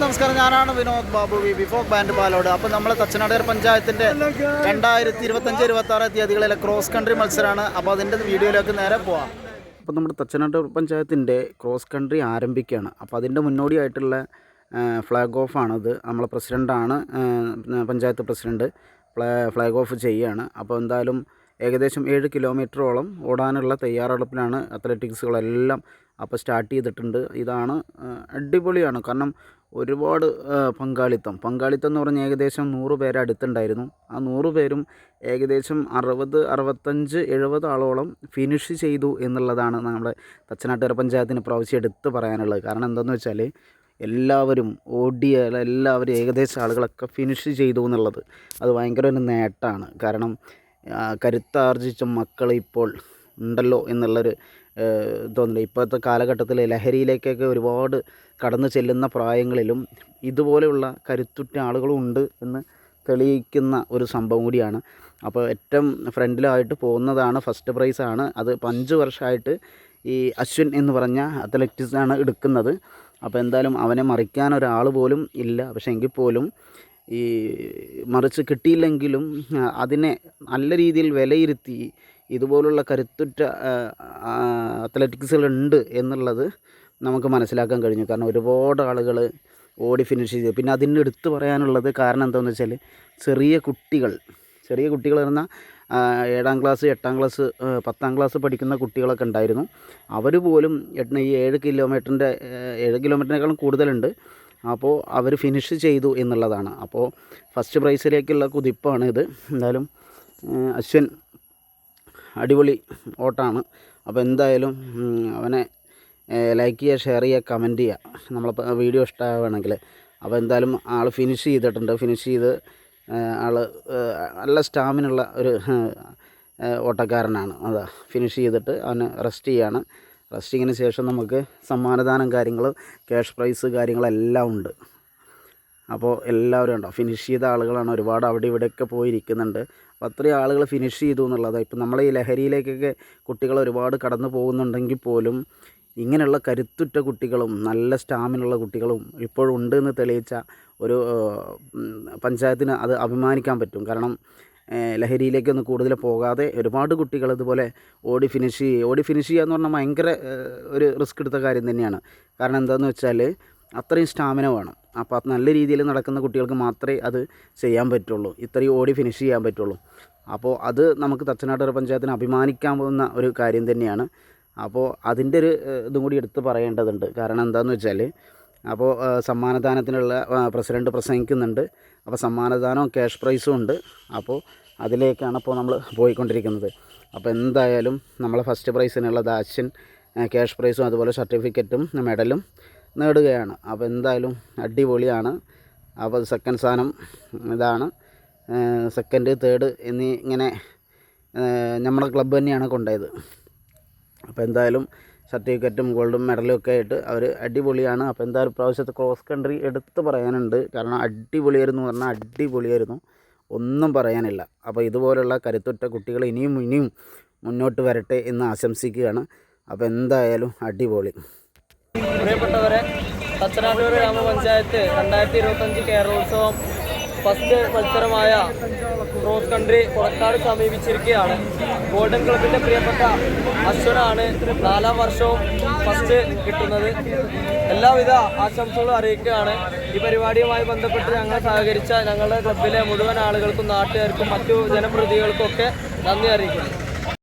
നമസ്കാരം. ഞാനാണ് വിനോദ് ബാബു വി ബിഫോക് ബാൻഡ് പാലോട്. അപ്പോൾ നമ്മൾ തച്ചനാടുകർ പഞ്ചായത്തിന്റെ രണ്ടായിരത്തി ഇരുപത്തഞ്ച് ഇരുപത്തി ആറ് തീയതികളിലെ ക്രോസ് കൺട്രി മത്സരമാണ് അപ്പോൾ അതിന്റെ വീഡിയോയിലേക്ക് നേരെ പോവാം. അപ്പോൾ നമ്മുടെ തച്ചനാട്ടൂർ പഞ്ചായത്തിന്റെ ക്രോസ് കൺട്രി ആരംഭിക്കുകയാണ്. അപ്പോൾ അതിന്റെ മുന്നോടിയായിട്ടുള്ള ഫ്ലാഗ് ഓഫ് ആണത്. നമ്മളെ പ്രസിഡന്റാണ് പഞ്ചായത്ത് പ്രസിഡന്റ് ഫ്ലാ ഫ്ലാഗ് ഓഫ് ചെയ്യുകയാണ് അപ്പോൾ എന്തായാലും ഏകദേശം ഏഴ് കിലോമീറ്ററോളം ഓടാനുള്ള തയ്യാറെടുപ്പിലാണ് അത്ലറ്റിക്സുകളെല്ലാം അപ്പോൾ സ്റ്റാർട്ട് ചെയ്തിട്ടുണ്ട്. ഇതാണ് അടിപൊളിയാണ്. കാരണം ഒരുപാട് പങ്കാളിത്തം. പങ്കാളിത്തം എന്ന് പറഞ്ഞാൽ ഏകദേശം നൂറ് പേരെ അടുത്തുണ്ടായിരുന്നു. ആ നൂറ് പേരും ഏകദേശം അറുപത് അറുപത്തഞ്ച് എഴുപത് ആളോളം ഫിനിഷ് ചെയ്തു എന്നുള്ളതാണ് നമ്മുടെ തച്ചനാട്ടുകര പഞ്ചായത്തിന് പ്രാവശ്യം എടുത്ത് പറയാനുള്ളത്. കാരണം എന്താണെന്ന് വെച്ചാൽ എല്ലാവരും ഓടിയ എല്ലാവരും ഏകദേശം ആളുകളൊക്കെ ഫിനിഷ് ചെയ്തു എന്നുള്ളത് അത് ഭയങ്കര ഒരു നേട്ടമാണ് കാരണം കരുത്താർജിച്ച മക്കൾ ഇപ്പോൾ ഉണ്ടല്ലോ എന്നുള്ളൊരു തോന്നുന്നു ഇപ്പോഴത്തെ കാലഘട്ടത്തിൽ ലഹരിയിലേക്കൊക്കെ ഒരുപാട് കടന്നു ചെല്ലുന്ന പ്രായങ്ങളിലും ഇതുപോലെയുള്ള കരുത്തുറ്റ ആളുകളും ഉണ്ട് എന്ന് തെളിയിക്കുന്ന ഒരു സംഭവം കൂടിയാണ്. അപ്പോൾ ഏറ്റവും ഫ്രണ്ടിലായിട്ട് പോകുന്നതാണ് ഫസ്റ്റ് പ്രൈസാണ് അത് അഞ്ച് വർഷമായിട്ട് ഈ അശ്വിൻ എന്ന് പറഞ്ഞ അത്ലറ്റിക്സാണ് എടുക്കുന്നത്. അപ്പോൾ എന്തായാലും അവനെ മറിക്കാൻ ഒരാൾ പോലും ഇല്ല. പക്ഷേ എങ്കിൽ പോലും ഈ മറിച്ച് കിട്ടിയില്ലെങ്കിലും അതിനെ നല്ല രീതിയിൽ വിലയിരുത്തി ഇതുപോലുള്ള കരുത്തുറ്റ അത്ലറ്റിക്സുകളുണ്ട് എന്നുള്ളത് നമുക്ക് മനസ്സിലാക്കാൻ കഴിഞ്ഞു. കാരണം ഒരുപാട് ആളുകൾ ഓടി ഫിനിഷ് ചെയ്തു. പിന്നെ അതിന് എടുത്തു പറയാനുള്ളത് കാരണം എന്താണെന്ന് വെച്ചാൽ ചെറിയ കുട്ടികൾ ചെറിയ കുട്ടികൾ പറഞ്ഞാൽ ഏഴാം ക്ലാസ് എട്ടാം ക്ലാസ് പത്താം ക്ലാസ് പഠിക്കുന്ന കുട്ടികളൊക്കെ ഉണ്ടായിരുന്നു. അവർ പോലും എട്ട് ഈ ഏഴ് കിലോമീറ്ററിന്റെ ഏഴ് കിലോമീറ്ററിനേക്കാളും കൂടുതലുണ്ട്. അപ്പോൾ അവർ ഫിനിഷ് ചെയ്തു എന്നുള്ളതാണ്. അപ്പോൾ ഫസ്റ്റ് പ്രൈസിലേക്കുള്ള കുതിപ്പാണ് ഇത് എന്തായാലും അശ്വിൻ അടിപൊളി ഓട്ടാണ്. അപ്പോൾ എന്തായാലും അവനെ ലൈക്ക് ചെയ്യുക ഷെയർ ചെയ്യുക കമന്റ് ചെയ്യുക. നമ്മളിപ്പോൾ വീഡിയോ ഇഷ്ടമാവുകയാണെങ്കിൽ അപ്പോൾ എന്തായാലും ആൾ ഫിനിഷ് ചെയ്തിട്ടുണ്ട്. ഫിനിഷ് ചെയ്ത് ആൾ നല്ല സ്റ്റാമിനുള്ള ഒരു ഓട്ടക്കാരനാണ്. അതാ ഫിനിഷ് ചെയ്തിട്ട് അവന് റെസ്റ്റ് ചെയ്യാണ്. റെസ്റ്റിങ്ങിന് ശേഷം നമുക്ക് സമ്മാനദാനം കാര്യങ്ങൾ ക്യാഷ് പ്രൈസ് കാര്യങ്ങളെല്ലാം ഉണ്ട്. അപ്പോൾ എല്ലാവരും ഉണ്ടോ ഫിനിഷ് ചെയ്ത ആളുകളാണ് ഒരുപാട് അവിടെ ഇവിടെയൊക്കെ പോയിരിക്കുന്നുണ്ട്. അപ്പോൾ അത്രയും ആളുകൾ ഫിനിഷ് ചെയ്തു എന്നുള്ളതാണ് ഇപ്പം നമ്മൾ ഈ ലഹരിയിലേക്കൊക്കെ കുട്ടികൾ ഒരുപാട് കടന്നു പോകുന്നുണ്ടെങ്കിൽ പോലും ഇങ്ങനെയുള്ള കരുത്തുറ്റ കുട്ടികളും നല്ല സ്റ്റാമിനുള്ള കുട്ടികളും ഇപ്പോഴും ഉണ്ട് എന്ന് തെളിയിച്ച ഒരു പഞ്ചായത്തിന് അത് അഭിമാനിക്കാൻ പറ്റും. കാരണം ലഹരിയിലേക്കൊന്നും കൂടുതൽ പോകാതെ ഒരുപാട് കുട്ടികൾ ഇതുപോലെ ഓടി ഫിനിഷ് ചെയ്യുക ഓടി ഫിനിഷ് ചെയ്യുക എന്ന് പറഞ്ഞാൽ ഭയങ്കര ഒരു റിസ്ക് എടുത്ത കാര്യം തന്നെയാണ്. കാരണം എന്താണെന്ന് വെച്ചാൽ അത്രയും സ്റ്റാമിന വേണം. അപ്പോൾ അത് നല്ല രീതിയിൽ നടക്കുന്ന കുട്ടികൾക്ക് മാത്രമേ അത് ചെയ്യാൻ പറ്റുള്ളൂ. ഇത്രയും ഓടി ഫിനിഷ് ചെയ്യാൻ പറ്റുള്ളൂ. അപ്പോൾ അത് നമുക്ക് തച്ചനാട്ടുകര പഞ്ചായത്തിന് അഭിമാനിക്കാവുന്ന ഒരു കാര്യം തന്നെയാണ്. അപ്പോൾ അതിന്റെ ഒരു ഇതും കൂടി എടുത്ത് പറയേണ്ടതുണ്ട്. കാരണം എന്താണെന്ന് വെച്ചാൽ അപ്പോൾ സമ്മാനദാനത്തിനുള്ള പ്രസിഡന്റ് പ്രസംഗിക്കുന്നുണ്ട്. അപ്പോൾ സമ്മാനദാനവും ക്യാഷ് പ്രൈസും ഉണ്ട്. അപ്പോൾ അതിലേക്കാണ് അപ്പോൾ നമ്മൾ പോയിക്കൊണ്ടിരിക്കുന്നത്. അപ്പോൾ എന്തായാലും നമ്മളെ ഫസ്റ്റ് പ്രൈസിനുള്ള ദാശൻ ക്യാഷ് പ്രൈസും അതുപോലെ സർട്ടിഫിക്കറ്റും മെഡലും നേടുകയാണ്. അപ്പോൾ എന്തായാലും അടിപൊളിയാണ്. അപ്പോൾ സെക്കൻഡ് സ്ഥാനം ഇതാണ്. സെക്കൻഡ് തേർഡ് എന്നീ ഇങ്ങനെ നമ്മുടെ ക്ലബ്ബ് തന്നെയാണ് കൊണ്ടുപോയത് അപ്പോൾ എന്തായാലും സർട്ടിഫിക്കറ്റും ഗോൾഡും മെഡലും ഒക്കെ ആയിട്ട് അവർ അടിപൊളിയാണ്. അപ്പോൾ എന്തായാലും പ്രാവശ്യത്തെ ക്രോസ് കൺട്രി എടുത്ത് പറയാനുണ്ട്. കാരണം അടിപൊളിയായിരുന്നു പറഞ്ഞാൽ അടിപൊളിയായിരുന്നു. ഒന്നും പറയാനില്ല. അപ്പോൾ ഇതുപോലുള്ള കരുത്തുറ്റ കുട്ടികൾ ഇനിയും ഇനിയും മുന്നോട്ട് വരട്ടെ എന്ന് ആശംസിക്കുകയാണ്. അപ്പോൾ എന്തായാലും അടിപൊളി. പ്രിയപ്പെട്ടവരെ തച്ചനാട്ടൂർ ഗ്രാമപഞ്ചായത്ത് രണ്ടായിരത്തി ഇരുപത്തഞ്ച് കേരളോത്സവം ഫസ്റ്റ് മത്സരമായ ക്രോസ് കൺട്രി പുറക്കാട് സമീപിച്ചിരിക്കുകയാണ്. ഗോൾഡൻ ക്ലബിന്റെ പ്രിയപ്പെട്ട അശ്വനാണ് നാലാം വർഷവും ഫസ്റ്റ് കിട്ടുന്നത്. എല്ലാവിധ ആശംസകളും അറിയിക്കുകയാണ്. ഈ പരിപാടിയുമായി ബന്ധപ്പെട്ട് ഞങ്ങൾ സഹകരിച്ച ഞങ്ങളുടെ ക്ലബിലെ മുഴുവൻ ആളുകൾക്കും നാട്ടുകാർക്കും മറ്റു ജനപ്രതികൾക്കൊക്കെ ഒക്കെ നന്ദി അറിയിക്കുന്നു.